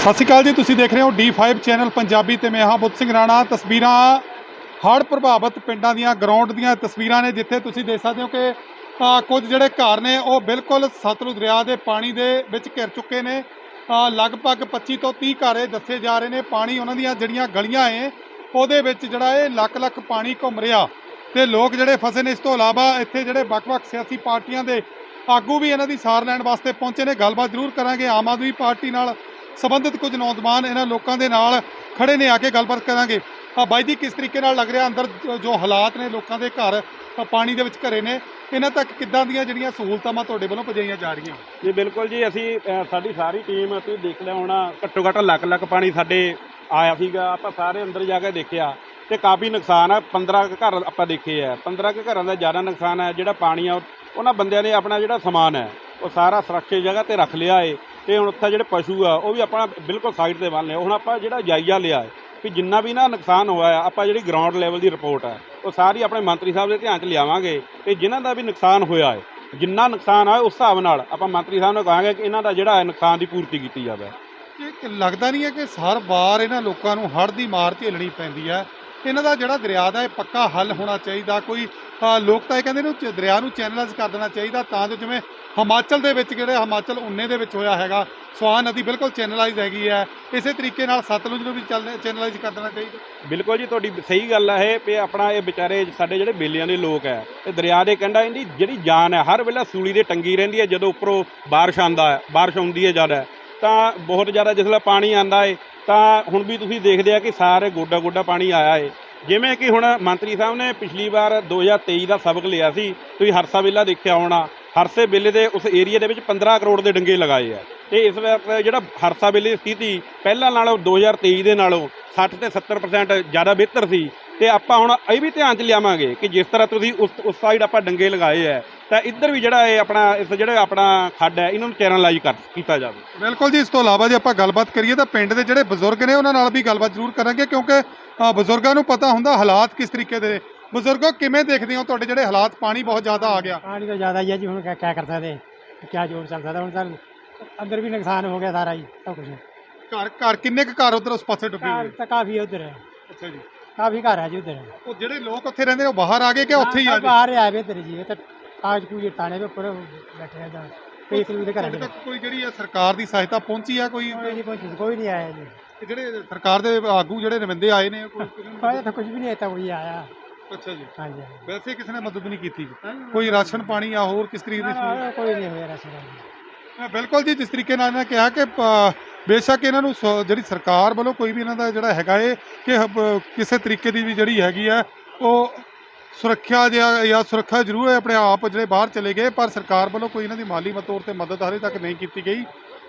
ਸਤਿ ਸ਼੍ਰੀ ਅਕਾਲ ਜੀ, ਤੁਸੀਂ ਦੇਖ ਰਹੇ ਹੋ D5 ਚੈਨਲ ਪੰਜਾਬੀ ਤੇ ਮੈਂ ਹਾਂ ਬੁੱਧ ਸਿੰਘ ਰਾਣਾ। ਤਸਵੀਰਾਂ ਹੜ੍ਹ ਪ੍ਰਭਾਵਿਤ ਪਿੰਡਾਂ ਦੀਆਂ ਗਰਾਊਂਡ ਦੀਆਂ ਤਸਵੀਰਾਂ ਨੇ, ਜਿੱਥੇ ਤੁਸੀਂ ਦੇਖ ਸਕਦੇ ਹੋ ਕਿ ਕੁਝ ਜਿਹੜੇ ਘਰ ਨੇ, ਉਹ ਬਿਲਕੁਲ ਸਤਲੁਜ ਦਰਿਆ ਦੇ ਪਾਣੀ ਦੇ ਵਿੱਚ ਘਿਰ ਚੁੱਕੇ ਨੇ। ਲਗਭਗ 25 ਤੋਂ 30 ਘਰ ਇਹ ਦੱਸੇ ਜਾ ਰਹੇ ਨੇ। ਪਾਣੀ ਉਹਨਾਂ ਦੀਆਂ ਜਿਹੜੀਆਂ ਗਲੀਆਂ ਏ, ਉਹਦੇ ਵਿੱਚ ਜਿਹੜਾ ਇਹ ਲੱਖ ਲੱਖ ਪਾਣੀ ਘੁੰਮ ਰਿਹਾ। ਤੇ ਲੋਕ ਜਿਹੜੇ ਫਸੇ ਨੇ, ਇਸ ਤੋਂ ਇਲਾਵਾ ਇੱਥੇ ਜਿਹੜੇ ਵੱਖ-ਵੱਖ ਸਿਆਸੀ ਪਾਰਟੀਆਂ ਦੇ ਆਗੂ ਵੀ ਇਹਨਾਂ ਦੀ ਸਾਰ ਲੈਣ ਵਾਸਤੇ ਪਹੁੰਚੇ ਨੇ। ਗੱਲਬਾਤ ਜ਼ਰੂਰ ਕਰਾਂਗੇ ਆਮ ਆਦਮੀ ਪਾਰਟੀ ਨਾਲ। ਸੰਬੰਧਿਤ ਕੁਝ ਨੌਜਵਾਨ ਇਹਨਾਂ ਲੋਕਾਂ ਦੇ ਨਾਲ ਖੜੇ ਨੇ, ਆ ਕੇ ਗੱਲਬਾਤ ਕਰਾਂਗੇ। ਆ ਬਾਈ ਜੀ, ਕਿਸ ਤਰੀਕੇ ਨਾਲ ਲੱਗ ਰਿਹਾ ਅੰਦਰ ਜੋ- ਹਾਲਾਤ ਨੇ ਲੋਕਾਂ ਦੇ ਘਰ? ਪਾਣੀ ਦੇ ਵਿੱਚ ਘਰੇ ਨੇ। ਇਹਨਾਂ ਤੱਕ ਕਿੱਦਾਂ ਦੀਆਂ ਜਿਹੜੀਆਂ ਸਹੂਲਤਾਂ ਤੁਹਾਡੇ ਵੱਲੋਂ ਪਹੁੰਚਾਈਆਂ ਜਾ ਰਹੀਆਂ? ਜੀ, ਬਿਲਕੁਲ ਜੀ, ਅਸੀਂ ਸਾਡੀ ਸਾਰੀ ਟੀਮ, ਤੁਸੀਂ ਦੇਖ ਲਿਆ ਹੋਣਾ, ਘੱਟੋ ਘੱਟ ਲੱਖ ਲੱਖ ਪਾਣੀ ਸਾਡੇ ਆਇਆ ਸੀਗਾ। ਆਪਾਂ ਸਾਰੇ ਅੰਦਰ ਜਾ ਕੇ ਦੇਖਿਆ ਤੇ ਕਾਫੀ ਨੁਕਸਾਨ ਆ। 15 ਕੁ ਘਰ ਆਪਾਂ ਦੇਖੇ ਆ। 15 ਕੁ ਘਰਾਂ ਦਾ ਜ਼ਿਆਦਾ ਨੁਕਸਾਨ ਹੈ ਜਿਹੜਾ ਪਾਣੀ ਆ ਉਹਨਾਂ ਬੰਦਿਆਂ ਨੇ ਆਪਣਾ ਜਿਹੜਾ ਸਮਾਨ ਹੈ, ਉਹ ਸਾਰਾ ਸੁਰੱਖਿਅਤ ਜਗ੍ਹਾ ਤੇ ਰੱਖ ਲਿਆ ਏ। ਤੇ ਹੁਣ ਉੱਥੇ ਜਿਹੜੇ ਪਸ਼ੂ ਆ, ਉਹ ਵੀ ਆਪਾਂ ਬਿਲਕੁਲ ਸਾਈਡ ਤੇ ਬੰਨ ਲਿਆ ਹੁਣ ਆਪਾਂ ਜਿਹੜਾ ਜਾਇਜ਼ਾ ਲਿਆ ਏ ਵੀ ਜਿੰਨਾ ਵੀ ਨਾ ਨੁਕਸਾਨ ਹੋਇਆ ਆ, ਆਪਾਂ ਜਿਹੜੀ ਗਰਾਊਂਡ ਲੈਵਲ ਦੀ ਰਿਪੋਰਟ ਹੈ ਉਹ ਸਾਰੀ ਆਪਣੇ ਮੰਤਰੀ ਸਾਹਿਬ ਦੇ ਧਿਆਨ 'ਚ ਲਿਆਵਾਂਗੇ ਤੇ ਜਿਨ੍ਹਾਂ ਦਾ ਵੀ ਨੁਕਸਾਨ ਹੋਇਆ ਹੈ, ਜਿੰਨਾ ਨੁਕਸਾਨ ਆ ਉਸ ਹਿਸਾਬ ਨਾਲ ਆਪਾਂ ਮੰਤਰੀ ਸਾਹਿਬ ਨੂੰ ਕਹਾਂਗੇ ਕਿ ਇਹਨਾਂ ਦਾ ਜਿਹੜਾ ਹੈ ਨੁਕਸਾਨ ਦੀ ਪੂਰਤੀ ਕੀਤੀ ਜਾਵੇ। ਇਹ ਲੱਗਦਾ ਨਹੀਂ ਹੈ ਕਿ ਹਰ ਵਾਰ ਇਹਨਾਂ ਲੋਕਾਂ ਨੂੰ ਹੜ੍ਹ ਦੀ ਮਾਰ ਝੇਲਣੀ ਪੈਂਦੀ ਹੈ? ਇਹਨਾਂ ਦਾ ਜਿਹੜਾ ਦਰਿਆ ਦਾ ਇਹ ਪੱਕਾ ਹੱਲ ਹੋਣਾ ਚਾਹੀਦਾ, ਕੋਈ ਲੋਕ ਤਾਂ ਇਹ ਕਹਿੰਦੇ ਨੇ ਚ- ਦਰਿਆ ਨੂੰ ਚੈਨਲਾਈਜ਼ ਕਰ ਦੇਣਾ ਚਾਹੀਦਾ ਤਾਂ ਜੋ ਜਿਵੇਂ ਹਿਮਾਚਲ ਦੇ ਵਿੱਚ ਜਿਹੜੇ ਹਿਮਾਚਲ ਉਨੇ ਦੇ ਵਿੱਚ ਹੋਇਆ ਹੈਗਾ ਸਵਾਨ ਨਦੀ ਬਿਲਕੁਲ ਚੈਨਲਾਈਜ਼ ਹੈਗੀ ਹੈ। ਇਸੇ ਤਰੀਕੇ ਨਾਲ ਸਤਲੁਜ ਨੂੰ ਵੀ ਚੈਨਲਾਈਜ਼ ਕਰ ਦੇਣਾ ਚਾਹੀਦਾ। ਬਿਲਕੁਲ ਜੀ, ਤੁਹਾਡੀ ਸਹੀ ਗੱਲ ਹੈ ਇਹ, ਵੀ ਆਪਣਾ ਇਹ ਵਿਚਾਰੇ, ਸਾਡੇ ਜਿਹੜੇ ਬੇਲੀਆਂ ਦੇ ਲੋਕ ਹੈ ਤੇ ਦਰਿਆ ਦੇ ਕੰਢਾ ਇਹਦੀ ਜਿਹੜੀ ਜਾਨ ਹੈ, ਹਰ ਵੇਲੇ ਸੂਲੀ ਦੇ ਟੰਗੀ ਰਹਿੰਦੀ ਹੈ, ਜਦੋਂ ਉੱਪਰੋਂ ਬਾਰਿਸ਼ ਆਂਦਾ ਹੈ, ਬਾਰਿਸ਼ ਆਉਂਦੀ ਹੈ ਜ਼ਿਆਦਾ। ਤਾਂ ਬਹੁਤ ਜ਼ਿਆਦਾ ਜਿਸ ਵੇਲੇ ਪਾਣੀ ਆਂਦਾ ਹੈ ਤਾਂ ਹੁਣ ਵੀ ਤੁਸੀਂ ਦੇਖਦੇ ਆ ਕਿ ਸਾਰੇ ਗੋਡਾ ਗੋਡਾ ਪਾਣੀ ਆਇਆ ਹੈ ਜਿਵੇਂ ਕਿ ਹੁਣ ਮੰਤਰੀ ਸਾਹਿਬ ਨੇ ਪਿਛਲੀ ਵਾਰ 2023 ਦਾ ਸਬਕ ਲਿਆ ਸੀ, ਤੁਸੀਂ ਹਰਸਾ ਵੇਲਾ ਦੇਖਿਆ ਹੋਣਾ, ਹਰਸੇ ਵੇਲੇ ਦੇ ਉਸ ਏਰੀਆ ਦੇ ਵਿੱਚ 15 ਕਰੋੜ ਦੇ ਡੰਗੇ ਲਗਾਏ ਆ। ਤੇ ਇਸ ਵਾਰ ਜਿਹੜਾ ਹਰਸਾ ਵੇਲੇ ਦੀ ਸਥਿਤੀ, ਪਹਿਲਾਂ ਨਾਲੋਂ 2023 ਦੇ ਨਾਲੋਂ 60 ਤੇ 70% ਜ਼ਿਆਦਾ ਬਿਹਤਰ ਸੀ। ਤੇ ਆਪਾਂ ਹੁਣ ਇਹ ਵੀ ਧਿਆਨ 'ਚ ਲਿਆਵਾਂਗੇ ਕਿ ਜਿਸ ਤਰ੍ਹਾਂ ਤੁਸੀਂ ਉਸ ਉਸ ਸਾਈਡ ਆਪਾਂ ਡੰਗੇ ਲਗਾਏ ਆ ਤਾਂ ਇੱਧਰ ਵੀ ਜਿਹੜਾ ਇਹ ਆਪਣਾ ਇਸ ਜਿਹੜਾ ਆਪਣਾ ਖੱਡ ਹੈ ਇਹਨਾਂ ਚੈਨਲਾਈਜ਼ ਕਰ ਕੀਤਾ ਜਾਵੇ। ਬਿਲਕੁਲ ਜੀ ਇਸ ਤੋਂ ਇਲਾਵਾ ਜੇ ਆਪਾਂ ਗੱਲਬਾਤ ਕਰੀਏ ਤਾਂ ਪਿੰਡ ਦੇ ਜਿਹੜੇ ਬਜ਼ੁਰਗ ਨੇ ਉਹਨਾਂ ਨਾਲ ਵੀ ਗੱਲਬਾਤ ਜ਼ਰੂਰ ਕਰਾਂਗੇ ਕਿਉਂਕਿ ਬਜ਼ੁਰਗਾਂ ਨੂੰ ਪਤਾ ਹੁੰਦਾ ਹਾਲਾਤ ਕਿਸ ਤਰੀਕੇ ਦੇ ਬਜ਼ੁਰਗੋ ਕਿਵੇਂ ਦੇਖਦੇ ਹੋ ਤੁਹਾਡੇ ਜਿਹੜੇ ਹਾਲਾਤ ਪਾਣੀ ਬਹੁਤ ਜ਼ਿਆਦਾ ਆ ਗਿਆ? ਪਾਣੀ ਤਾਂ ਜ਼ਿਆਦਾ ਹੀ ਹੈ ਜੀ ਹੁਣ ਕੀ ਕਰ ਸਕਦੇ? ਕੀ ਜੋਰ ਚੱਲ ਸਕਦਾ? ਹੁਣ ਤਾਂ ਅੰਦਰ ਵੀ ਨੁਕਸਾਨ ਹੋ ਗਿਆ ਸਾਰਾ ਜੀ ਸਭ ਕੁਝ ਘਰ ਘਰ ਕਿੰਨੇ ਕੁ ਘਰ ਉਧਰ ਉਸ ਪਾਸੇ ਡੁੱਬੇ ਘਰ ਤਾਂ ਕਾਫੀ ਉਧਰ। ਹੈ ਅੱਛਾ ਜੀ। ਕਾਫੀ ਘਰ ਹੈ ਜੀ ਉਧਰ। ਉਹ ਜਿਹੜੇ ਲੋਕ ਉੱਥੇ ਰਹਿੰਦੇ ਉਹ ਬਾਹਰ ਆ ਗਏ ਕਿ ਉੱਥੇ ਹੀ ਆ ਗਏ? ਬਾਹਰ ਆਏ ਵੇ ਤੇਰੇ ਜੀ ਤਾਂ तो कागज कूज ताने पे पूरे बैठे हैं जहाँ कोई एक दूसरे घर ਤੁਹਾਡੇ ਤੱਕ ਕੋਈ ਜਿਹੜੀ ਹੈ ਸਰਕਾਰ ਦੀ ਸਹਾਇਤਾ ਪਹੁੰਚੀ ਆ ਕੋਈ कोई नहीं पहुंची कोई नहीं आया जी ਤੇ ਜਿਹੜੇ ਸਰਕਾਰ ਦੇ ਆਗੂ ਜਿਹੜੇ ਨੁਮਾਇੰਦੇ ਆਏ ਨੇ ਕੋਈ आया तो कुछ भी नहीं था वही आया ਅੱਛਾ ਜੀ हाँ जी हाँ ਵੈਸੇ ਕਿਸੇ ਨੇ ਮਦਦ ਨਹੀਂ ਕੀਤੀ ਕੋਈ ਰਾਸ਼ਨ ਪਾਣੀ ਜਾਂ ਹੋਰ ਕਿਸ ਤਰੀਕੇ ਦੀ ਸਹੂਲਤ? हाँ, कोई नहीं हुआ राशन ਅ, ਬਿਲਕੁਲ ਜੀ ਜਿਸ ਤਰੀਕੇ ਨਾਲ ਇਹਨਾਂ ਕਿਹਾ ਕਿ ਪ- ਬੇਸ਼ੱਕ ਇਹਨਾਂ ਨੂੰ ਸ- ਜਿਹੜੀ ਸਰਕਾਰ ਵੱਲੋਂ ਕੋਈ ਵੀ ਇਹਨਾਂ ਦਾ ਜਿਹੜਾ ਹੈਗਾ ਏ ਕਿ ਹ- ਕਿਸੇ ਤਰੀਕੇ ਦੀ ਵੀ ਜਿਹੜੀ ਹੈਗੀ ਆ ਉਹ ਸੁਰੱਖਿਆ ਜਾਂ ਜਾਂ ਸੁਰੱਖਿਆ ਜ਼ਰੂਰ ਹੈ, ਆਪਣੇ ਆਪ ਜਿਹੜੇ ਬਾਹਰ ਚਲੇ ਗਏ, ਪਰ ਸਰਕਾਰ ਵੱਲੋਂ ਕੋਈ ਇਹਨਾਂ ਦੀ ਮਾਲੀ ਤੌਰ ਤੇ ਮਦਦ ਹਾਲੇ ਤੱਕ ਨਹੀਂ ਕੀਤੀ ਗਈ।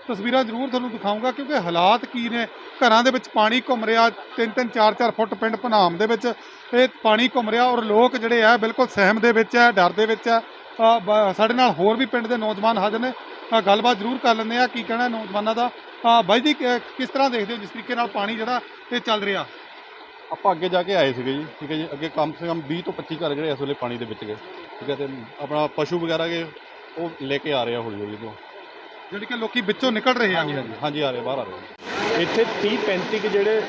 ਤਸਵੀਰਾਂ ਜ਼ਰੂਰ ਤੁਹਾਨੂੰ ਦਿਖਾਊਂਗਾ, ਕਿਉਂਕਿ ਹਾਲਾਤ ਕੀ ਨੇ। ਘਰਾਂ ਦੇ ਵਿੱਚ ਪਾਣੀ ਘੁੰਮ ਰਿਹਾ ਤਿੰਨ ਤਿੰਨ ਚਾਰ ਚਾਰ ਫੁੱਟ ਪਿੰਡ ਭਨਾਮ ਦੇ ਵਿੱਚ ਇਹ ਪਾਣੀ ਘੁੰਮ ਰਿਹਾ ਔਰ ਲੋਕ ਜਿਹੜੇ ਆ, ਬਿਲਕੁਲ ਸਹਿਮ ਦੇ ਵਿੱਚ ਹੈ, ਡਰ ਦੇ ਵਿੱਚ ਹੈ। ਸਾਡੇ ਨਾਲ ਹੋਰ ਵੀ ਪਿੰਡ ਦੇ ਨੌਜਵਾਨ ਹਾਜ਼ਰ ਨੇ। ਗੱਲਬਾਤ ਜ਼ਰੂਰ ਕਰ ਲੈਂਦੇ ਆ ਕੀ ਕਹਿਣਾ ਨੌਜਵਾਨਾਂ ਦਾ। ਬਾਈ ਜੀ ਕਿਸ ਤਰ੍ਹਾਂ ਦੇਖਦੇ ਹੋ, ਜਿਸ ਤਰੀਕੇ ਨਾਲ ਪਾਣੀ ਜਿਹੜਾ ਇਹ ਚੱਲ ਰਿਹਾ? ਆਪਾਂ ਅੱਗੇ ਜਾ ਕੇ ਆਏ ਸੀਗੇ ਜੀ ਠੀਕ ਹੈ ਜੀ ਅੱਗੇ ਕਮ ਸੇ ਕਮ 20 ਤੋਂ 25 ਘਰ ਜਿਹੜੇ ਇਸ ਵੇਲੇ ਪਾਣੀ ਦੇ ਵਿੱਚ ਗਏ ਠੀਕ ਹੈ ਤੇ ਆਪਣਾ ਪਸ਼ੂ ਵਗੈਰਾ ਕੇ ਉਹ ਲੈ ਕੇ ਆ ਰਹੇ ਆ ਹੌਲੀ ਹੌਲੀ ਤੋਂ ਜਿਹੜੀ ਕਿ ਲੋਕੀ ਵਿੱਚੋਂ ਨਿਕਲ ਰਹੇ ਆ ਹਾਂਜੀ ਹਾਂਜੀ ਹਾਂਜੀ ਆ ਰਹੇ ਬਾਹਰ ਆ ਰਹੇ ਇੱਥੇ 30 35 ਕੁ ਜਿਹੜੇ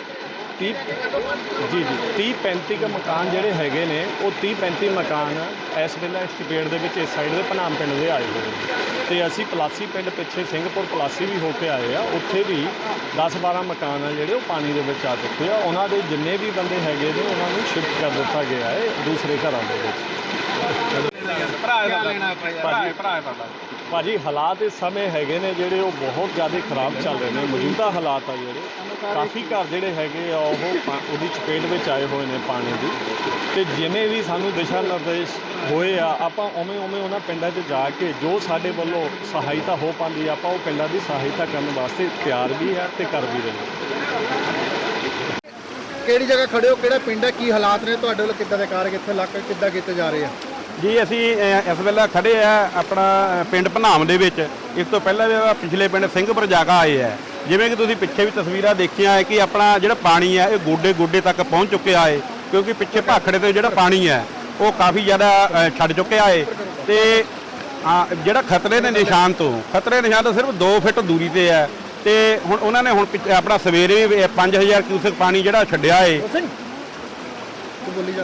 30 ਜੀ ਜੀ 30 35 ਕੁ ਮਕਾਨ ਜਿਹੜੇ ਹੈਗੇ ਨੇ ਉਹ 30 35 ਮਕਾਨ ਇਸ ਵੇਲੇ ਸਟੇਟ ਦੇ ਵਿੱਚ ਇਸ ਸਾਈਡ ਦੇ ਭਨਾਮ ਪਿੰਡ ਦੇ ਆਏ ਹੋਏ ਨੇ। ਤੇ ਅਸੀਂ ਪਲਾਸੀ ਪਿੰਡ ਪਿੱਛੇ ਸਿੰਘਪੁਰ ਪਲਾਸੀ ਵੀ ਹੋ ਕੇ ਆਏ ਆ ਉੱਥੇ ਵੀ 10 12 ਮਕਾਨ ਆ ਜਿਹੜੇ ਉਹ ਪਾਣੀ ਦੇ ਵਿੱਚ ਆ ਚੁੱਕੇ ਆ। ਉਹਨਾਂ ਦੇ ਜਿੰਨੇ ਵੀ ਬੰਦੇ ਹੈਗੇ ਨੇ ਉਹਨਾਂ ਨੂੰ ਸ਼ਿਫਟ ਕਰ ਦਿੱਤਾ ਗਿਆ ਹੈ ਦੂਸਰੇ ਘਰਾਂ ਦੇ ਵਿੱਚ। ਭਰਾ ਲੈਣਾ ਭਰਾ ਭਰਾ ਭਰਾ ਭਾਜੀ ਹਾਲਾਤ ਇਸ ਸਮੇਂ ਹੈਗੇ ਨੇ ਜਿਹੜੇ ਉਹ ਬਹੁਤ ਜ਼ਿਆਦਾ ਖਰਾਬ ਚੱਲ ਰਹੇ ਨੇ। ਮੌਜੂਦਾ ਹਾਲਾਤ ਆ ਜਿਹੜੇ ਕਾਫੀ ਘਰ ਜਿਹੜੇ ਹੈਗੇ ਆ ਉਹ ਉਹਦੀ ਚਪੇਟ ਵਿੱਚ ਆਏ ਹੋਏ ਨੇ ਪਾਣੀ ਦੀ। ਤੇ ਜਿਵੇਂ ਵੀ ਸਾਨੂੰ ਦਿਸ਼ਾ ਨਿਰਦੇਸ਼ ਹੋਏ ਆ ਆਪਾਂ ਉਵੇਂ ਉਵੇਂ ਉਹਨਾਂ ਪਿੰਡਾਂ 'ਚ ਜਾ ਕੇ ਜੋ ਸਾਡੇ ਵੱਲੋਂ ਸਹਾਇਤਾ ਹੋ ਪਾਉਂਦੀ ਆ, ਆਪਾਂ ਉਹ ਪਿੰਡਾਂ ਦੀ ਸਹਾਇਤਾ ਕਰਨ ਵਾਸਤੇ ਤਿਆਰ ਵੀ ਹੈ ਤੇ ਕਰ ਵੀ ਰਹੇ ਹਾਂ। ਕਿਹੜੀ ਜਗ੍ਹਾ ਖੜੇ ਹੋ? ਕਿਹੜਾ ਪਿੰਡ ਹੈ? ਕੀ ਹਾਲਾਤ ਨੇ? ਤੁਹਾਡੇ ਵੱਲ ਕਿੱਦਾਂ ਦੇ ਕਾਰਜ ਕਿੱਥੇ ਇਲਾਕੇ ਕਿੱਦਾਂ ਕੀਤੇ ਜਾ ਰਹੇ ਆ? ਜੀ, ਅਸੀਂ ਇਸ ਵੇਲੇ ਖੜੇ ਆ ਆਪਣਾ ਪਿੰਡ ਭਨਾਮ ਦੇ ਵਿੱਚ। ਇਸ ਤੋਂ ਪਹਿਲਾਂ ਵੀ ਪਿਛਲੇ ਪਿੰਡ ਸਿੰਘਪੁਰ ਜਾਗਾ ਆਏ ਆ। ਜਿਵੇਂ ਕਿ ਤੁਸੀਂ ਪਿੱਛੇ ਵੀ ਤਸਵੀਰਾਂ ਦੇਖੀਆਂ ਹੈ ਕਿ ਆਪਣਾ ਜਿਹੜਾ ਪਾਣੀ ਹੈ ਇਹ ਗੋਡੇ ਗੋਡੇ ਤੱਕ ਪਹੁੰਚ ਚੁੱਕਿਆ ਹੈ ਕਿਉਂਕਿ ਪਿੱਛੇ ਭਾਖੜੇ ਤੇ ਜਿਹੜਾ ਪਾਣੀ ਹੈ ਉਹ ਕਾਫੀ ਜ਼ਿਆਦਾ ਛੱਡ ਚੁੱਕਿਆ ਹੈ ਤੇ ਜਿਹੜਾ ਖਤਰੇ ਦੇ ਨਿਸ਼ਾਨ ਤੋਂ, ਖਤਰੇ ਦੇ ਨਿਸ਼ਾਨ ਤੋਂ ਸਿਰਫ 2 ਫੁੱਟ ਦੂਰੀ ਤੇ ਹੈ ਤੇ ਹੁਣ ਉਹਨਾਂ ਨੇ ਹੁਣ ਪਿੱਛੇ ਆਪਣਾ ਸਵੇਰੇ ਵੀ 5000 ਕਿਊਸਕ ਪਾਣੀ ਜਿਹੜਾ ਛੱਡਿਆ ਏ। ਬੋਲੀ ਜਾ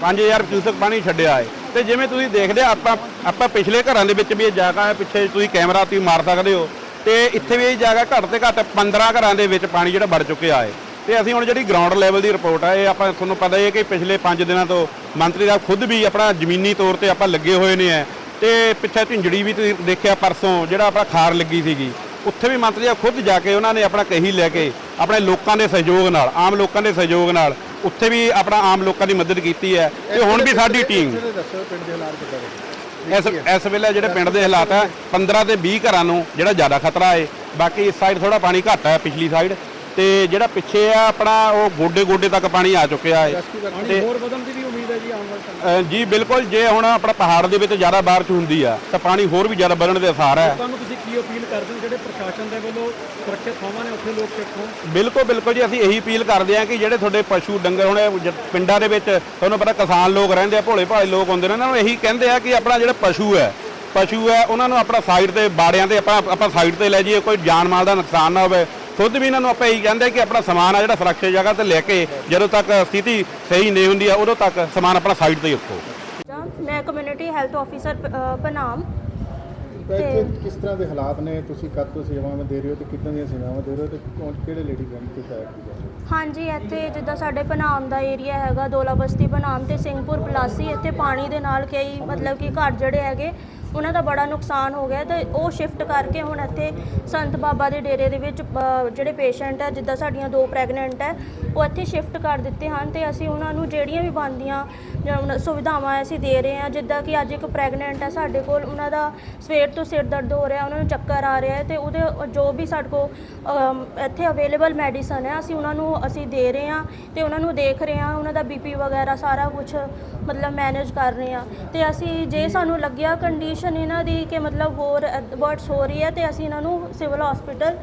5000 ਕਿਊਸਕ ਪਾਣੀ ਛੱਡਿਆ ਹੈ। ਤੇ ਜਿਵੇਂ ਤੁਸੀਂ ਦੇਖਦੇ ਆ, ਆਪਾਂ ਆਪਾਂ ਪਿਛਲੇ ਘਰਾਂ ਦੇ ਵਿੱਚ ਵੀ ਇਹ ਜਗ੍ਹਾ ਹੈ ਪਿੱਛੇ ਤੁਸੀਂ ਕੈਮਰਾ ਤੁਸੀਂ ਮਾਰ ਸਕਦੇ ਹੋ। ਤੇ ਇੱਥੇ ਵੀ ਇਹ ਜਗ੍ਹਾ ਘੱਟ ਤੇ ਘੱਟ 15 ਘਰਾਂ ਦੇ ਵਿੱਚ ਪਾਣੀ ਜਿਹੜਾ ਵੜ ਚੁੱਕਿਆ ਹੈ। ਤੇ ਅਸੀਂ ਹੁਣ ਜਿਹੜੀ ਗਰਾਊਂਡ ਲੈਵਲ ਦੀ ਰਿਪੋਰਟ ਹੈ ਇਹ ਆਪਾਂ ਤੁਹਾਨੂੰ ਪਤਾ ਹੀ ਹੈ ਕਿ ਪਿਛਲੇ 5 ਦਿਨਾਂ ਤੋਂ ਮੰਤਰੀ ਸਾਹਿਬ ਖੁਦ ਵੀ ਆਪਣਾ ਜ਼ਮੀਨੀ ਤੌਰ ਤੇ ਆਪਾਂ ਲੱਗੇ ਹੋਏ ਨੇ ਹੈ। ਤੇ ਪਿੱਛੇ ਝਿੰਜੜੀ ਵੀ ਤੁਸੀਂ ਦੇਖਿਆ ਪਰਸੋਂ ਜਿਹੜਾ ਆਪਣਾ ਖਾਰ ਲੱਗੀ ਸੀਗੀ। ਉੱਥੇ ਵੀ ਮੰਤਰੀ ਸਾਹਿਬ ਖੁਦ ਜਾ ਕੇ ਉਹਨਾਂ ਨੇ ਆਪਣਾ ਕਹੀ ਲੈ ਕੇ ਆਪਣੇ ਲੋਕਾਂ ਦੇ ਸਹਿਯੋਗ ਨਾਲ ਆਮ ਲੋਕਾਂ ਦੇ ਸਹਿਯੋਗ ਨਾਲ ਉੱਥੇ ਵੀ ਆਪਣਾ ਆਮ ਲੋਕਾਂ ਦੀ ਮਦਦ ਕੀਤੀ ਹੈ ਤੇ ਹੁਣ ਵੀ ਸਾਡੀ ਟੀਮ। ਇੱਥੇ ਦੇ ਦੱਸੋ ਪਿੰਡ ਦੇ ਹਾਲਾਤ ਕਿੱਦਾਂ ਦੇ? ਇਸ ਇਸ ਵੇਲੇ ਜਿਹੜੇ ਪਿੰਡ ਦੇ ਹਾਲਾਤ ਹੈ 15 ਤੇ 20 ਘਰਾਂ ਨੂੰ ਜਿਹੜਾ ਜ਼ਿਆਦਾ ਖਤਰਾ ਹੈ ਬਾਕੀ ਇਸ ਸਾਈਡ ਥੋੜਾ ਪਾਣੀ ਘੱਟ ਹੈ ਪਿਛਲੀ ਸਾਈਡ ਤੇ ਜਿਹੜਾ ਪਿੱਛੇ ਆ ਆਪਣਾ ਉਹ ਗੋਡੇ ਗੋਡੇ ਤੱਕ ਪਾਣੀ ਆ ਚੁੱਕਿਆ ਹੈ। ਤੇ ਹੋਰ ਵਧਣ ਦੀ ਵੀ ਉਮੀਦ ਹੈ ਜੀ ਆਉਣ ਵਾਲੇ ਜੀ ਬਿਲਕੁਲ ਜੇ ਹੁਣ ਆਪਣਾ ਪਹਾੜ ਦੇ ਵਿੱਚ ਜ਼ਿਆਦਾ ਬਾਰਿਸ਼ ਹੁੰਦੀ ਆ ਤਾਂ ਪਾਣੀ ਹੋਰ ਵੀ ਜ਼ਿਆਦਾ ਵਧਣ ਦੇ ਆਸਾਰ ਹੈ। ਕੀ ਅਪੀਲ ਕਰਦੇ ਹੋ ਜਿਹੜੇ ਪ੍ਰਸ਼ਾਸਨ ਦੇ ਵੱਲੋਂ ਸੁਰੱਖਿਅਤ ਥਾਵਾਂ ਨੇ ਉੱਥੇ ਲੋਕ ਹੋਣ। ਬਿਲਕੁਲ ਬਿਲਕੁਲ ਜੀ ਅਸੀਂ ਇਹੀ ਅਪੀਲ ਕਰਦੇ ਹਾਂ ਕਿ ਜਿਹੜੇ ਤੁਹਾਡੇ ਪਸ਼ੂ ਡੰਗਰ ਹੁਣ ਜ- ਪਿੰਡਾਂ ਦੇ ਵਿੱਚ ਤੁਹਾਨੂੰ ਪਤਾ ਕਿਸਾਨ ਲੋਕ ਰਹਿੰਦੇ ਆ ਭੋਲੇ ਭਾਲੇ ਲੋਕ ਹੁੰਦੇ ਨੇ ਇਹਨਾਂ ਨੂੰ ਇਹੀ ਕਹਿੰਦੇ ਆ ਕਿ ਆਪਣਾ ਜਿਹੜਾ ਪਸ਼ੂ ਹੈ ਪਸ਼ੂ ਹੈ ਉਹਨਾਂ ਨੂੰ ਆਪਣਾ ਸਾਈਡ ਤੇ ਬਾੜਿਆਂ ਤੇ ਆਪਾਂ ਆਪਾਂ ਸਾਈਡ ਤੇ ਲੈ ਜਾਈਏ ਕੋਈ ਜਾਨ ਮਾਲ ਦਾ ਨੁਕਸਾਨ ਨਾ ਹੋਵੇ। ਖੁਦ ਵੀ ਇਹਨਾਂ ਨੂੰ ਆਪਾਂ ਇਹੀ ਕਹਿੰਦੇ ਕਿ ਆਪਣਾ ਸਮਾਨ ਆ ਜਿਹੜਾ ਸੁਰੱਖਿਅਤ ਜਗ੍ਹਾ ਤੇ ਲੈ ਕੇ ਜਦੋਂ ਤੱਕ ਸਥਿਤੀ ਸਹੀ ਨਹੀਂ ਹੁੰਦੀ ਆ ਉਦੋਂ ਤੱਕ ਸਮਾਨ ਆਪਣਾ ਸਾਈਡ ਤੇ ਹੀ ਰੱਖੋ। ਮੈਂ ਕਮਿਊਨਿਟੀ ਹੈਲਥ ਆਫੀਸਰ ਪਨਾਮ ਤਾਂ ਇੱਥੇ ਕਿਸ ਤਰ੍ਹਾਂ ਦੇ ਹਾਲਾਤ ਨੇ? ਤੁਸੀਂ ਕਦ ਤੋਂ ਸੇਵਾਵਾਂ ਦੇ ਰਹੇ ਹੋ ਤੇ ਕਿੱਦਾਂ ਦੀਆਂ ਸੇਵਾਵਾਂ ਦੇ ਰਹੇ ਹੋ ਤੇ ਕੌਣ ਕਿਹੜੇ ਲੇਡੀ ਫਰੈਂਡ ਤੇ ਸਹਾਇਕ ਕੀ ਰਹੇ ਹੋ ਹਾਂਜੀ ਇੱਥੇ ਜਿੱਦਾਂ ਸਾਡੇ ਪਨਾਮ ਦਾ ਏਰੀਆ ਹੈਗਾ ਦੋਲਾ ਬਸਤੀ ਪਨਾਮ ਤੇ ਸਿੰਘਪੁਰ ਪਲਾਸੀ ਇੱਥੇ ਪਾਣੀ ਦੇ ਨਾਲ ਕਈ ਮਤਲਬ ਕਿ ਘਰ ਜਿਹੜੇ ਹੈਗੇ ਉਹਨਾਂ ਦਾ ਬੜਾ ਨੁਕਸਾਨ ਹੋ ਗਿਆ ਤੇ ਉਹ ਸ਼ਿਫਟ ਕਰਕੇ ਹੁਣ ਇੱਥੇ ਸੰਤ ਬਾਬਾ ਦੇ ਡੇਰੇ ਦੇ ਵਿੱਚ ਅ, ਜਿਹੜੇ ਪੇਸ਼ੈਂਟ ਹੈ ਜਿੱਦਾਂ ਸਾਡੀਆਂ ਦੋ ਪ੍ਰੈਗਨੈਂਟ ਹੈ ਉਹ ਇੱਥੇ ਸ਼ਿਫਟ ਕਰ ਦਿੱਤੇ ਹਨ ਤੇ ਅਸੀਂ ਉਹਨਾਂ ਨੂੰ ਜਿਹੜੀਆਂ ਵੀ ਬਣਦੀਆਂ ਜਾਂ ਉਹਨਾਂ ਸੁਵਿਧਾਵਾਂ ਅਸੀਂ ਦੇ ਰਹੇ ਹਾਂ ਜਿੱਦਾਂ ਕਿ ਅੱਜ ਇੱਕ ਪ੍ਰੈਗਨੈਂਟ ਹੈ ਸਾਡੇ ਕੋਲ ਉਹਨਾਂ ਦਾ ਸਵੇਰ ਤੋਂ ਸਿਰ ਦਰਦ ਹੋ ਰਿਹਾ ਉਹਨਾਂ ਨੂੰ ਚੱਕਰ ਆ ਰਿਹਾ ਹੈ ਤੇ ਉਹਦੇ ਜੋ ਵੀ ਸਾਡੇ ਕੋਲ ਅਮ, ਇੱਥੇ ਅਵੇਲੇਬਲ ਮੈਡੀਸਨ ਹੈ ਅਸੀਂ ਉਹਨਾਂ ਨੂੰ ਅਸੀਂ ਦੇ ਰਹੇ ਹਾਂ ਤੇ ਉਹਨਾਂ ਨੂੰ ਦੇਖ ਰਹੇ ਹਾਂ ਉਹਨਾਂ ਦਾ ਬੀਪੀ ਵਗੈਰਾ ਸਾਰਾ ਕੁਝ ਮਤਲਬ ਮੈਨੇਜ ਕਰ ਰਹੇ ਹਾਂ ਤੇ ਅਸੀਂ ਜੇ ਸਾਨੂੰ ਲੱਗਿਆ ਕੰਡੀਸ਼ਨ ਇਹਨਾਂ ਦੀ ਕਿ ਮਤਲਬ ਹੋਰ ਵਰਡਸ ਹੋ ਰਹੀ ਹੈ ਤੇ ਅਸੀਂ ਇਹਨਾਂ ਨੂੰ ਸਿਵਲ ਹਸਪੀਟਲ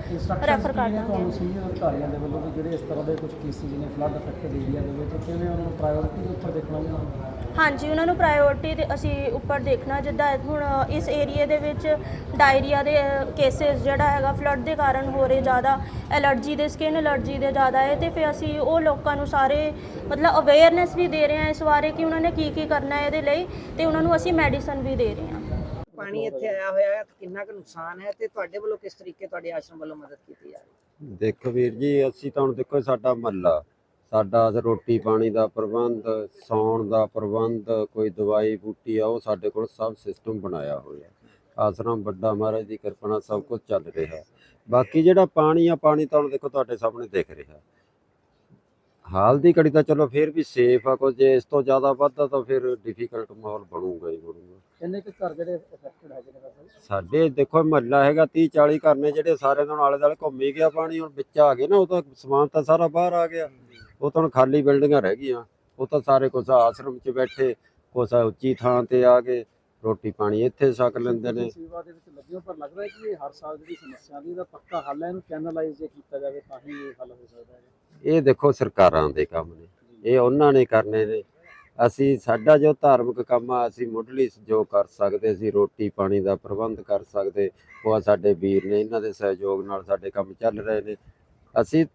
ਰੈਫਰ ਕਰ ਦਾਂਗੇ। ਤੁਹਾਨੂੰ ਸੀਨੀਅਰ ਅਧਿਕਾਰੀਆਂ ਦੇ ਵੱਲੋਂ ਵੀ ਜਿਹੜੇ ਇਸ ਤਰ੍ਹਾਂ ਦੇ ਕੁਝ ਕੇਸਿਸ ਨੇ ਫਲੱਡ ਅਫੈਕਟਡ ਏਰੀਆ ਦੇ ਵਿੱਚ ਕਿਵੇਂ ਉਹਨਾਂ ਨੂੰ ਪ੍ਰਾਇੋਰਟੀ ਦੇ ਉੱਪਰ ਦੇਖਣਾ ਹੁੰਦਾ ਹਾਂਜੀ ਉਹਨਾਂ ਨੂੰ ਪ੍ਰਾਇੋਰਟੀ ਦੇ ਅਸੀਂ ਉੱਪਰ ਦੇਖਣਾ ਜਿੱਦਾਂ ਹੁਣ ਇਸ ਏਰੀਆ ਦੇ ਵਿੱਚ ਡਾਇਰੀਆ ਦੇ ਕੇਸਿਸ ਜਿਹੜਾ ਹੈਗਾ ਫਲੱਡ ਦੇ ਕਾਰਨ ਹੋ ਰਹੇ ਜ਼ਿਆਦਾ ਐਲਰਜੀ ਦੇ ਸਕਿਨ ਐਲਰਜੀ ਦੇ ਜ਼ਿਆਦਾ ਹੈ ਤੇ ਫਿਰ ਅਸੀਂ ਉਹ ਲੋਕਾਂ ਨੂੰ ਸਾਰੇ ਮਤਲਬ ਅਵੇਅਰਨੈਸ ਵੀ ਦੇ ਰਹੇ ਹਾਂ ਇਸ ਬਾਰੇ ਕਿ ਉਹਨਾਂ ਨੇ ਕੀ ਕੀ ਕਰਨਾ ਹੈ ਇਹਦੇ ਲਈ ਤੇ ਉਹਨਾਂ ਨੂੰ ਅਸੀਂ ਮੈਡੀਸਨ ਵੀ ਦੇ ਰਹੇ ਹਾਂ। ਪਾਣੀ ਇੱਥੇ ਆਇਆ ਹੋਇਆ ਹੈ ਕਿੰਨਾ ਕੁ ਨੁਕਸਾਨ ਹੈ ਤੇ ਤੁਹਾਡੇ ਵੱਲੋਂ ਕਿਸ ਤਰੀਕੇ ਤੁਹਾਡੇ ਆਸ਼ਰਮ ਵੱਲੋਂ ਮਦਦ ਕੀਤੀ ਜਾ ਰਹੀ ਹੈ? ਦੇਖੋ ਵੀਰ ਜੀ ਅਸੀਂ ਤਾਂ ਹੁਣ ਦੇਖੋ ਸਾਡਾ ਮਹੱਲਾ ਸਾਡਾ ਰੋਟੀ ਪਾਣੀ ਦਾ ਪ੍ਰਬੰਧ ਸੌਣ ਦਾ ਪ੍ਰਬੰਧ ਕੋਈ ਦਵਾਈ ਬੂਟੀ ਆ ਉਹ ਸਾਡੇ ਕੋਲ ਸਭ ਸਿਸਟਮ ਬਣਾਇਆ ਹੋਇਆ ਆਸਰਮ ਵੱਡਾ ਮਹਾਰਾਜ ਦੀ ਕਿਰਪਾ ਨਾਲ ਸਭ ਕੁਝ ਚੱਲ ਰਿਹਾ ਬਾਕੀ ਜਿਹੜਾ ਪਾਣੀ ਆ ਪਾਣੀ ਤਾਂ ਹੁਣ ਦੇਖੋ ਤੁਹਾਡੇ ਸਾਹਮਣੇ ਦਿਖ ਰਿਹਾ ਹਾਲ ਦੀ ਘੜੀ ਤਾਂ ਚਲੋ ਫਿਰ ਵੀ ਸੇਫ ਆ ਕੁਝ ਜੇ ਇਸ ਤੋਂ ਜ਼ਿਆਦਾ ਵੱਧਦਾ ਤਾਂ ਫਿਰ ਡਿਫਿਕਲਟ ਮਾਹੌਲ ਬਣੂਗਾ ਹੀ ਬਣੂਗਾ। ਕਿੰਨੇ ਕੁ ਘਰ ਜਿਹੜੇ ਅਫੈਕਟਡ ਹੈਗੇ ਨੇ ਵੈਸੇ? ਸਾਡੇ ਦੇਖੋ ਮਹੱਲਾ ਹੈਗਾ 30 40 ਘਰ ਨੇ ਜਿਹੜੇ ਸਾਰੇ ਨਾਲ ਆਲੇ ਦੁਆਲੇ ਘੁੰਮੀ ਗਿਆ ਪਾਣੀ ਹੁਣ ਵਿੱਚ ਆ ਗਏ ਨਾ ਉਹ ਤਾਂ ਸਮਾਨ ਤਾਂ ਸਾਰਾ ਬਾਹਰ ਆ ਗਿਆ। ਉਹ ਤਾਂ ਹੁਣ ਖਾਲੀ ਬਿਲਡਿੰਗਾਂ ਰਹਿ ਗਈਆਂ ਉਹ ਤਾਂ ਸਾਰੇ ਕੁਛ ਆਸ਼ਰਮ 'ਚ ਬੈਠੇ ਕੁਛ ਉੱਚੀ ਥਾਂ ਤੇ ਆ ਕੇ ਰੋਟੀ ਪਾਣੀ ਇੱਥੇ ਛਕ ਲੈਂਦੇ ਨੇ। ਸੇਵਾ ਦੇ ਵਿੱਚ ਲੱਗੇ ਹੋ ਪਰ ਲੱਗਦਾ ਹੈ ਕਿ ਇਹ ਹਰ ਸਾਲ ਜਿਹੜੀ ਸਮੱਸਿਆ ਦੀ ਇਹਦਾ ਪੱਕਾ ਹੱਲ ਹੈ ਇਹਨੂੰ ਚੈਨਲਾਈਜ਼ ਜੇ ਕੀਤਾ ਜਾਵੇ ਤਾਂ ਹੀ ਇਹ ਹੱਲ ਹੋ ਸਕਦਾ ਹੈ। ਇਹ ਦੇਖੋ ਸਰਕਾਰਾਂ ਦੇ ਕੰਮ ਨੇ। ਇਹ ਉਹਨਾਂ ਨੇ ਕਰਨੇ ਨੇ। ਅਸੀਂ ਸਾਡਾ ਜੋ ਧਾਰਮਿਕ ਕੰਮ ਆ ਅਸੀਂ ਮੁੱਢਲੀ ਜੋ ਕਰ ਸਕਦੇ ਅਸੀਂ ਰੋਟੀ ਪਾਣੀ ਦਾ ਪ੍ਰਬੰਧ ਕਰ ਸਕਦੇ ਉਹ ਆ ਸਾਡੇ ਵੀਰ ਨੇ ਇਹਨਾਂ ਦੇ ਸਹਿਯੋਗ ਨਾਲ ਸਾਡੇ ਕੰਮ ਚੱਲ ਰਹੇ ਨੇ। ਅਸੀਂ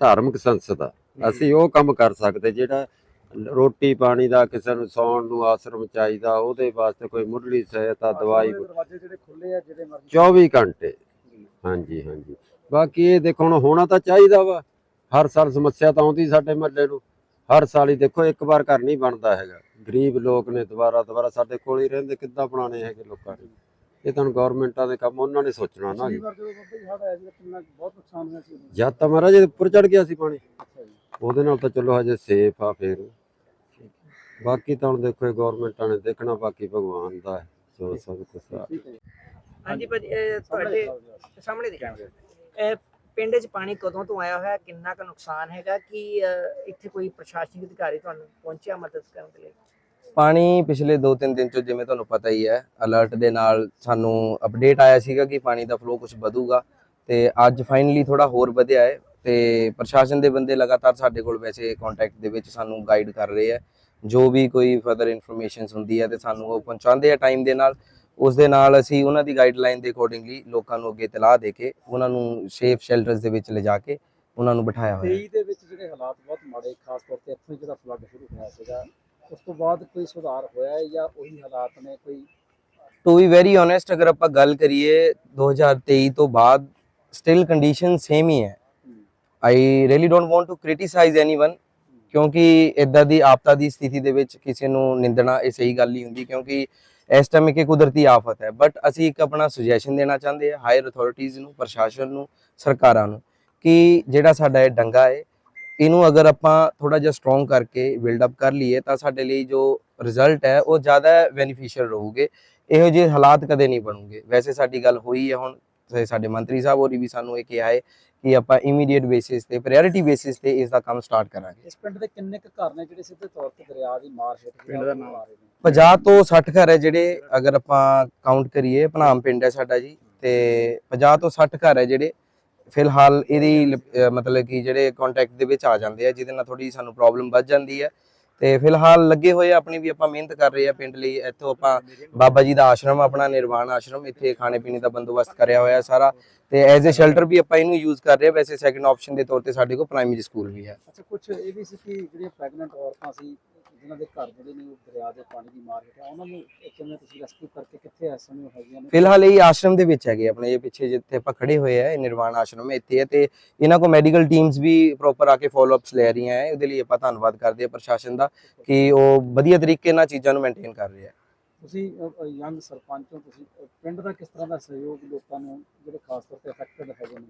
ਧਾਰਮਿਕ ਸੰਸਥਾ ਅਸੀਂ ਉਹ ਕੰਮ ਕਰ ਸਕਦੇ ਜਿਹੜਾ ਰੋਟੀ ਪਾਣੀ ਦਾ ਕਿਸੇ ਨੂੰ ਸੌਣ ਨੂੰ ਆਸ਼ਰਮ ਚਾਹੀਦਾ ਉਹਦੇ ਵਾਸਤੇ ਕੋਈ ਮੁੱਢਲੀ ਸਹਾਇਤਾ ਦਵਾਈ ਦਰਵਾਜ਼ੇ ਜਿਹੜੇ ਖੁੱਲੇ ਆ ਜਿਹੜੇ ਮਰਜ਼ੀ 24 ਘੰਟੇ। ਹਾਂਜੀ ਹਾਂਜੀ। ਬਾਕੀ ਇਹ ਦੇਖੋ ਹੁਣ ਹੋਣਾ ਤਾਂ ਚਾਹੀਦਾ ਵਾ। ਹਰ ਸਾਲ ਸਮੱਸਿਆ ਤਾਂ ਆਉਂਦੀ ਸਾਡੇ ਮਹੱਲੇ ਨੂੰ। ਹਰ ਸਾਲ ਹੀ ਦੇਖੋ ਇੱਕ ਵਾਰ ਘਰ ਨਹੀਂ ਬਣਦਾ ਹੈਗਾ। ਗਰੀਬ ਲੋਕ ਨੇ ਦੁਬਾਰਾ ਦੁਬਾਰਾ ਸਾਡੇ ਕੋਲ ਹੀ ਰਹਿੰਦੇ ਕਿੱਦਾਂ ਬਣਾਉਣੇ ਹੈਗੇ ਲੋਕਾਂ ਨੇ? ਇਹ ਤਾਂ ਗਵਰਨਮੈਂਟਾਂ ਦੇ ਕੰਮ ਉਹਨਾਂ ਨੇ ਸੋਚਣਾ ਨਾ ਜੀ। ਜਦੋਂ ਸੀ ਤਾਂ ਸੀ। ਮਹਾਰਾਜ ਉੱਪਰ ਚੜ ਗਿਆ ਸੀ ਪਾਣੀ। ਉਹਦੇ ਨਾਲ ਤਾਂ ਚਲੋ ਹਜੇ ਸੇਫ ਆ ਫੇਰ। ਬਾਕੀ ਤਾਂ ਹੁਣ ਦੇਖੋ ਗਵਰਨਮੈਂਟਾਂ ਨੇ ਦੇਖਣਾ ਬਾਕੀ ਭਗਵਾਨ ਦਾ ਜੋ ਸਭ ਜੀ। ਹਾਂਜੀ ਭਾਜੀ ਤੁਹਾਡੇ ਸਾਹਮਣੇ ਦੇ ਇਹ ਪਿੰਡ 'ਚ ਪਾਣੀ ਕਦੋਂ ਤੋਂ ਆਇਆ ਹੋਇਆ ਕਿੰਨਾ ਕੁ ਨੁਕਸਾਨ ਹੈਗਾ ਕਿ ਅ, ਇੱਥੇ ਕੋਈ ਪ੍ਰਸ਼ਾਸਨਿਕ ਅਧਿਕਾਰੀ ਤੁਹਾਨੂੰ ਪਹੁੰਚਿਆ ਮਦਦ ਕਰਨ ਦੇ ਲਈ? ਪਾਣੀ ਪਿਛਲੇ 2-3 ਦਿਨ ਤੋਂ ਜਿਵੇਂ ਤੁਹਾਨੂੰ ਪਤਾ ਹੀ ਹੈ ਅਲਰਟ ਦੇ ਨਾਲ ਸਾਨੂੰ ਅਪਡੇਟ ਆਇਆ ਸੀਗਾ ਕਿ ਪਾਣੀ ਦਾ ਫਲੋ ਕੁਝ ਵਧੂਗਾ ਤੇ ਅੱਜ ਫਾਈਨਲੀ ਥੋੜਾ ਹੋਰ ਵਧਿਆ ਹੈ ਤੇ ਪ੍ਰਸ਼ਾਸਨ ਦੇ ਬੰਦੇ ਲਗਾਤਾਰ ਸਾਡੇ ਕੋਲ ਵੈਸੇ ਕੰਟੈਕਟ ਦੇ ਵਿੱਚ ਸਾਨੂੰ ਗਾਈਡ ਕਰ ਰਹੇ ਹੈ। ਜੋ ਵੀ ਕੋਈ ਫਰਦਰ ਇਨਫੋਰਮੇਸ਼ਨਸ ਹੁੰਦੀ ਹੈ ਤੇ ਸਾਨੂੰ ਉਹ ਪਹੁੰਚਾਉਂਦੇ ਆ ਟਾਈਮ ਦੇ ਨਾਲ ਉਸ ਦੇ ਨਾਲ ਅਸੀਂ ਉਹਨਾਂ ਦੀ ਗਾਈਡਲਾਈਨ ਦੇ ਅਕੋਰਡਿੰਗਲੀ ਲੋਕਾਂ ਨੂੰ ਅੱਗੇ ਇਤਲਾਹ ਦੇ ਕੇ ਉਹਨਾਂ ਨੂੰ ਸੇਫ ਸ਼ੈਲਟਰਸ ਦੇ ਵਿੱਚ ਲਿਜਾ ਕੇ ਉਹਨਾਂ ਨੂੰ ਬਿਠਾਇਆ ਹੋਇਆ ਹੈ। 23 ਦੇ ਵਿੱਚ ਜਿਹੜੇ ਹਾਲਾਤ ਬਹੁਤ ਮਾੜੇ ਖਾਸ ਤੌਰ ਤੇ ਇੱਥੋਂ ਜਿਹੜਾ ਫਲੱਡ ਸ਼ੁਰੂ ਹੋਇਆ ਸੀਗਾ ਉਸ ਤੋਂ ਬਾਅਦ ਕੋਈ ਸੁਧਾਰ ਹੋਇਆ ਹੈ ਜਾਂ ਉਹੀ ਹਾਲਾਤ ਨੇ ਕੋਈ? ਟੂ ਬੀ ਵੈਰੀ ਓਨੈਸਟ ਅਗਰ ਆਪਾਂ ਗੱਲ ਕਰੀਏ 2023 ਤੋਂ ਬਾਅਦ ਸਟਿਲ ਕੰਡੀਸ਼ਨ ਸੇਮ ਹੀ ਹੈ। I really don't want to criticise anyone ਕਿਉਂਕਿ ਇਦਾਂ ਦੀ ਆਪਤਾ ਦੀ ਸਥਿਤੀ ਦੇ ਵਿੱਚ ਕਿਸੇ ਨੂੰ ਨਿੰਦਣਾ ਇਹ ਸਹੀ ਗੱਲ ਨਹੀਂ ਹੁੰਦੀ ਕਿਉਂਕਿ ਇਸ ਟਾਈਮ ਇੱਕ ਕੁਦਰਤੀ ਆਫਤ ਹੈ। ਬਟ ਅਸੀਂ ਇੱਕ ਆਪਣਾ ਸੁਜੈਸ਼ਨ ਦੇਣਾ ਚਾਹੁੰਦੇ ਹਾਂ ਹਾਇਰ ਅਥਾਰਟੀਜ਼ ਨੂੰ ਪ੍ਰਸ਼ਾਸਨ ਨੂੰ ਸਰਕਾਰਾਂ ਨੂੰ ਕਿ ਜਿਹੜਾ ਸਾਡਾ ਇਹ ਡੰਗਾ ਹੈ ਇਹਨੂੰ ਅਗਰ ਆਪਾਂ ਥੋੜਾ ਜਿਹਾ ਸਟਰੋਂਗ ਕਰਕੇ ਬਿਲਡ ਅਪ ਕਰ ਲਈਏ ਤਾਂ ਸਾਡੇ ਲਈ ਜੋ ਰਿਜ਼ਲਟ ਹੈ ਉਹ ਜ਼ਿਆਦਾ ਬੈਨੀਫੀਸ਼ੀਅਲ ਰਹੂਗੇ। ਇਹੋ ਜਿਹੇ ਹਾਲਾਤ ਕਦੇ ਨਹੀਂ ਬਣੂਗੇ। ਵੈਸੇ ਸਾਡੀ ਗੱਲ ਹੋਈ ਹੈ ਹੁਣ ਸਾਡੇ ਮੰਤਰੀ ਸਾਹਿਬ ਹੋਰੀ ਵੀ ਸਾਨੂੰ ਇਹ ਕਿਹਾ ਹੈ ਕਿ ਆਪਾਂ ਇਮੀਡੀਏਟ ਬੇਸਿਸ ਤੇ ਪ੍ਰਾਇੋਰਟੀ ਬੇਸਿਸ ਤੇ ਇਸ ਦਾ ਕੰਮ ਸਟਾਰਟ ਕਰਾਂਗੇ। ਇਸ ਪਿੰਡ ਦੇ ਕਿੰਨੇ ਕੁ ਘਰ ਨੇ ਜਿਹੜੇ ਸਿੱਧੇ ਤੌਰ ਤੇ ਦਰਿਆ ਦੀ ਮਾਰ ਹੇਠ ਪਿੰਡ ਦਾ ਨਾਮ। ਆ ਰਹੇ ਨੇ? 50 ਤੋਂ 60 ਘਰ ਹੈ ਜਿਹੜੇ, ਅਗਰ ਆਪਾਂ ਕਾਊਂਟ ਕਰੀਏ, ਭਨਾਮ ਪਿੰਡ ਹੈ ਸਾਡਾ ਜੀ, ਤੇ 50 ਤੋਂ 60 ਘਰ ਹੈ ਜਿਹੜੇ, ਫਿਲਹਾਲ ਇਹਦੀ ਅਹ ਮਤਲਬ ਕਿ ਜਿਹੜੇ ਕੰਟੈਕਟ ਦੇ ਵਿੱਚ ਆ ਜਾਂਦੇ ਆ, ਜਿਹਦੇ ਨਾਲ ਥੋੜੀ ਸਾਨੂੰ ਪ੍ਰੋਬਲਮ ਵੱਧ ਜਾਂਦੀ ਹੈ। ਤੇ ਫਿਲਹਾਲ ਲੱਗੇ ਹੋਏ ਆ ਆਪਣੀ ਵੀ ਆਪਾਂ ਮਿਹਨਤ ਕਰ ਰਹੇ ਆ ਪਿੰਡ ਲਈ, ਇੱਥੋਂ ਆਪਾਂ ਬਾਬਾ ਜੀ ਦਾ ਆਸ਼ਰਮ, ਆਪਣਾ ਨਿਰਵਾਣ ਆਸ਼ਰਮ, ਇੱਥੇ ਖਾਣੇ ਪੀਣੇ ਦਾ ਬੰਦੋਬਸਤ ਕਰਿਆ ਹੋਇਆ ਸਾਰਾ, ਤੇ ਐਜ਼ ਅ ਸ਼ੈਲਟਰ ਵੀ ਆਪਾਂ ਇਹਨੂੰ ਯੂਜ਼ ਕਰ ਰਹੇ ਆ, ਵੈਸੇ ਸੈਕੰਡ ਆਪਸ਼ਨ ਦੇ ਤੌਰ ਤੇ ਸਾਡੇ ਕੋਲ ਪ੍ਰਾਇਮਰੀ ਸਕੂਲ ਵੀ ਹੈ। ਅੱਛਾ ਕੁਝ ਇਹ ਵੀ ਸੀ ਕਿ ਜਿਹੜੀਆਂ ਪ੍ਰੈਗਨੈਂਟ ਔਰਤਾਂ ਸੀ ਜਿਨ੍ਹਾਂ ਦੇ ਘਰ ਜਿਹੜੇ ਨੇ ਉਹ ਦਰਿਆ ਦੇ ਪਾਣੀ ਦੀ ਮਾਰ ਹੇਠ ਆ ਉਹਨਾਂ ਨੂੰ ਕਿਵੇਂ ਤੁਸੀਂ ਰੈਸਕਿਊ ਕਰਕੇ ਕਿੱਥੇ ਇਸ ਸਮੇਂ ਹੈਗੀਆਂ ਨੇ। ਫਿਲਹਾਲ ਇਹ ਆਸ਼ਰਮ ਦੇ ਵਿੱਚ ਹੈਗੇ ਆਪਣੇ ਇਹ ਪਿੱਛੇ ਜਿੱਥੇ ਆਪਾਂ ਖੜੇ ਹੋਏ ਆ ਇਹ ਨਿਰਵਾਣ ਆਸ਼ਰਮ ਹੈ ਇੱਥੇ ਹੈ ਤੇ ਇਹਨਾਂ ਕੋ ਮੈਡੀਕਲ ਟੀਮਸ ਵੀ ਪ੍ਰੋਪਰ ਆ ਕੇ ਫਾਲੋ ਅਪਸ ਲੈ ਰਹੀਆਂ ਹੈ। ਉਹਦੇ ਲਈ ਆਪਾਂ ਧੰਨਵਾਦ ਕਰਦੇ ਆ ਪ੍ਰਸ਼ਾਸਨ ਦਾ ਕਿ ਉਹ ਵਧੀਆ ਤਰੀਕੇ ਨਾਲ ਚੀਜ਼ਾਂ ਨੂੰ ਮੇਨਟੇਨ ਕਰ ਰਹੇ ਆ ਤੁਸੀਂ ਯੰਗ ਸਰਪੰਚ ਹੋ ਤੁਸੀਂ ਪਿੰਡ ਦਾ ਕਿਸ ਤਰ੍ਹਾਂ ਦਾ ਸਹਿਯੋਗ ਲੋਕਾਂ ਨੂੰ ਜਿਹੜੇ ਖਾਸ ਤੌਰ ਤੇ ਅਫੈਕਟਡ ਹੈਗੇ ਨੇ?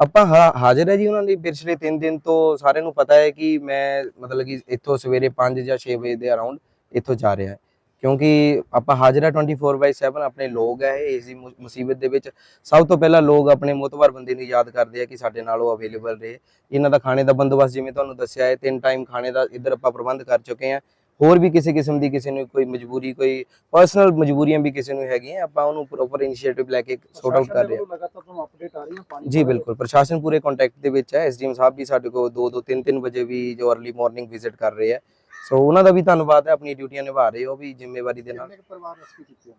ਆਪਾਂ ਹਾ- ਹਾਜ਼ਰ ਹੈ ਜੀ ਉਹਨਾਂ ਦੀ ਪਿਛਲੇ 3 ਦਿਨ ਤੋਂ ਸਾਰਿਆਂ ਨੂੰ ਪਤਾ ਹੈ ਕਿ ਮੈਂ ਮਤਲਬ ਕਿ ਇੱਥੋਂ ਸਵੇਰੇ 5 ਜਾਂ 6 ਵਜੇ ਦੇ ਅਰਾਊਂਡ ਇੱਥੋਂ ਜਾ ਰਿਹਾ ਕਿਉਂਕਿ ਆਪਾਂ ਹਾਜ਼ਰ ਹੈ 24/7 ਆਪਣੇ ਲੋਕ ਹੈ ਇਸ ਦੀ ਮੁ- ਮੁਸੀਬਤ ਦੇ ਵਿੱਚ ਸਭ ਤੋਂ ਪਹਿਲਾਂ ਲੋਕ ਆਪਣੇ ਮੋਤਬਰ ਬੰਦੇ ਨੂੰ ਯਾਦ ਕਰਦੇ ਆ ਕਿ ਸਾਡੇ ਨਾਲ ਉਹ ਅਵੇਲੇਬਲ ਰਹੇ। ਇਹਨਾਂ ਦਾ ਖਾਣੇ ਦਾ ਬੰਦੋਬਸਤ ਜਿਵੇਂ ਤੁਹਾਨੂੰ ਦੱਸਿਆ ਹੈ, ਤਿੰਨ ਟਾਈਮ ਖਾਣੇ ਦਾ ਇੱਧਰ ਆਪਾਂ ਪ੍ਰਬੰਧ ਕਰ ਚੁੱਕੇ ਹਾਂ। ਹੋਰ ਵੀ ਕਿਸੇ ਕਿਸਮ ਦੀ ਕਿਸੇ ਨੂੰ ਕੋਈ ਮਜਬੂਰੀ ਕੋਈ ਪਰਸਨਲ ਮਜਬੂਰੀਆਂ ਵੀ ਕਿਸੇ ਨੂੰ ਹੈਗੀਆਂ ਆਪਾਂ ਉਹਨੂੰ ਪ੍ਰੋਪਰ ਇਨੀਸ਼ੀਏਟਿਵ ਲੈ ਕੇ ਸੌਟ ਆਊਟ ਕਰ ਰਹੇ ਹਾਂ। ਲਗਾਤਾਰ ਤੁਹਾਨੂੰ ਅਪਡੇਟ ਆ ਰਹੀਆਂ ਪਾਣੀ ਜੀ ਬਿਲਕੁਲ ਪ੍ਰਸ਼ਾਸਨ ਪੂਰੇ ਕੰਟੈਕਟ ਦੇ ਵਿੱਚ ਹੈ ਐਸਡੀਐਮ ਸਾਹਿਬ ਵੀ ਸਾਡੇ ਕੋਲ 2 2 3 3 ਵਜੇ ਵੀ ਜੋ अर्ਲੀ ਮਾਰਨਿੰਗ ਵਿਜ਼ਿਟ ਕਰ ਰਹੇ ਹੈ। ਸੋ ਉਹਨਾਂ ਦਾ ਵੀ ਧੰਨਵਾਦ ਹੈ ਆਪਣੀ ਡਿਊਟੀਆਂ ਨਿਭਾ ਰਹੇ ਹੋ ਵੀ ਜ਼ਿੰਮੇਵਾਰੀ ਦੇ ਨਾਲ। ਪਰਿਵਾਰ ਰੈਸਕਿਊ ਕੀਤੇ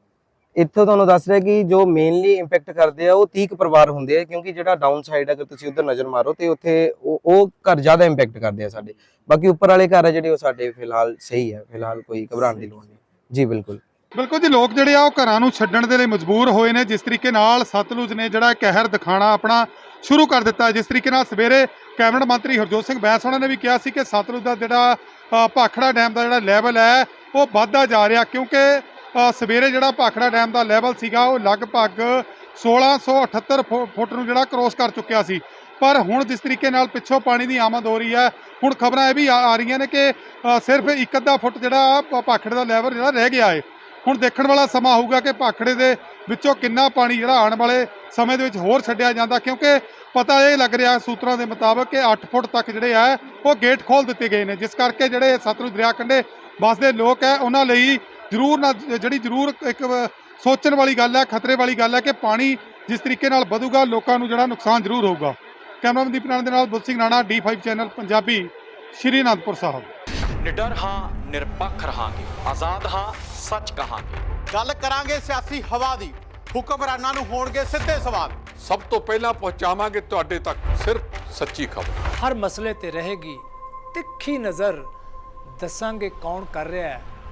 ਇੱਥੋਂ ਤੁਹਾਨੂੰ ਦੱਸ ਰਿਹਾ ਕਿ ਜੋ ਮੇਨਲੀ ਇੰਪੈਕਟ ਕਰਦੇ ਆ, ਉਹ 30 ਪਰਿਵਾਰ ਹੁੰਦੇ ਆ, ਕਿਉਂਕਿ ਜਿਹੜਾ ਡਾਊਨ ਸਾਈਡ ਅਗਰ ਤੁਸੀਂ ਉਧਰ ਨਜ਼ਰ ਮਾਰੋ ਤੇ ਉੱਥੇ ਉਹ ਘਰ ਜ਼ਿਆਦਾ ਇੰਪੈਕਟ ਕਰਦੇ ਆ ਸਾਡੇ। ਬਾਕੀ ਉੱਪਰ ਵਾਲੇ ਘਰ ਆ ਜਿਹੜੇ ਉਹ ਸਾਡੇ ਫਿਲਹਾਲ ਸਹੀ ਹੈ ਫਿਲਹਾਲ ਕੋਈ ਘਬਰਾਉਣ ਦੀ ਲੋੜ ਨਹੀਂ। ਜੀ, ਬਿਲਕੁਲ। ਬਿਲਕੁਲ ਜੀ, ਲੋਕ ਜਿਹੜੇ ਆ, ਉਹ ਘਰਾਂ ਨੂੰ ਛੱਡਣ ਦੇ ਲਈ ਮਜਬੂਰ ਹੋਏ ਨੇ। ਜਿਸ ਤਰੀਕੇ ਨਾਲ ਸਤਲੁਜ ਨੇ ਜਿਹੜਾ ਕਹਿਰ ਦਿਖਾਣਾ ਆਪਣਾ ਸ਼ੁਰੂ ਕਰ ਦਿੱਤਾ। ਜਿਸ ਤਰੀਕੇ ਨਾਲ ਸਵੇਰੇ ਕੈਬਨਿਟ ਮੰਤਰੀ ਹਰਜੋਤ ਸਿੰਘ ਬੈਂਸ ਉਹਨਾਂ ਨੇ ਵੀ ਕਿਹਾ ਸੀ ਕਿ ਸਤਲੁਜ ਦਾ ਜਿਹੜਾ ਭਾਖੜਾ ਡੈਮ ਦਾ ਜਿਹੜਾ ਲੈਵਲ ਹੈ, ਉਹ ਵੱਧਦਾ ਜਾ ਰਿਹਾ। ਕਿਉਂਕਿ ਸਵੇਰੇ ਜਿਹੜਾ ਭਾਖੜਾ ਡੈਮ ਦਾ ਲੈਵਲ ਸੀਗਾ, ਉਹ ਲਗਭਗ 1678 ਫੁ- ਫੁੱਟ ਨੂੰ ਜਿਹੜਾ ਕ੍ਰੋਸ ਕਰ ਚੁੱਕਿਆ ਸੀ। ਪਰ ਹੁਣ ਜਿਸ ਤਰੀਕੇ ਨਾਲ ਪਿੱਛੋਂ ਪਾਣੀ ਦੀ ਆਮਦ ਹੋ ਰਹੀ ਹੈ, ਹੁਣ ਖਬਰਾਂ ਇਹ ਵੀ ਆ ਰਹੀਆਂ ਨੇ ਕਿ ਸਿਰਫ ਇੱਕ ਅੱਧਾ ਫੁੱਟ ਜਿਹੜਾ ਭਾਖੜੇ ਦਾ ਲੈਵਲ ਜਿਹੜਾ ਰਹਿ ਗਿਆ ਹੈ ਹੁਣ ਦੇਖਣ ਵਾਲਾ ਸਮਾਂ ਹੋਊਗਾ ਕਿ ਭਾਖੜੇ ਦੇ ਵਿੱਚੋਂ ਕਿੰਨਾ ਪਾਣੀ ਜਿਹੜਾ ਆਉਣ ਵਾਲੇ ਸਮੇਂ ਦੇ ਵਿੱਚ ਹੋਰ ਛੱਡਿਆ ਜਾਂਦਾ, ਕਿਉਂਕਿ ਪਤਾ ਇਹ ਲੱਗ ਰਿਹਾ ਸੂਤਰਾਂ ਦੇ ਮੁਤਾਬਕ ਕਿ 8 ਫੁੱਟ ਤੱਕ ਜਿਹੜੇ ਆ, ਉਹ ਗੇਟ ਖੋਲ ਦਿੱਤੇ ਗਏ ਨੇ। ਜਿਸ ਕਰਕੇ ਜਿਹੜੇ ਸਤਲੁਜ ਦਰਿਆ ਕੰਢੇ ਵੱਸਦੇ ਲੋਕ ਹੈ, ਉਹਨਾਂ ਲਈ ਜ਼ਰੂਰ ਨਾ ਜਿਹੜੀ ਜ਼ਰੂਰ ਇੱਕ ਸੋਚਣ ਵਾਲੀ ਗੱਲ ਹੈ ਖਤਰੇ ਵਾਲੀ ਗੱਲ ਹੈ ਕਿ ਪਾਣੀ ਜਿਸ ਤਰੀਕੇ ਨਾਲ ਵਧੂਗਾ ਲੋਕਾਂ ਨੂੰ ਜਿਹੜਾ ਨੁਕਸਾਨ ਜ਼ਰੂਰ ਹੋਊਗਾ। ਕੈਮਰਾਮੈਨ ਦੀਪ ਨਾਨ ਦੇ ਨਾਲ ਬੁੱਧ ਸਿੰਘ ਰਾਣਾ D5 ਚੈਨਲ ਪੰਜਾਬੀ ਸ਼੍ਰੀ ਅਨੰਦਪੁਰ ਸਾਹਿਬ। ਨਿਡਰ ਹਾਂ ਨਿਰਪੱਖ ਰਹਾਂਗੇ। ਆਜ਼ਾਦ ਹਾਂ ਸੱਚ ਕਹਾਂਗੇ। ਗੱਲ ਕਰਾਂਗੇ ਸਿਆਸੀ ਹਵਾ ਦੀ। ਹੁਕਮਰਾਨਾਂ ਨੂੰ ਹੋਣਗੇ ਸਿੱਧੇ ਸਵਾਲ। ਸਭ ਤੋਂ ਪਹਿਲਾਂ ਪਹੁੰਚਾਵਾਂਗੇ ਤੁਹਾਡੇ ਤੱਕ ਸਿਰਫ ਸੱਚੀ ਖਬਰ। ਹਰ ਮਸਲੇ ਤੇ ਰਹੇਗੀ ਤਿੱਖੀ ਨਜ਼ਰ। ਦੱਸਾਂਗੇ ਕੌਣ ਕਰ ਰਿਹਾ ਹੈ।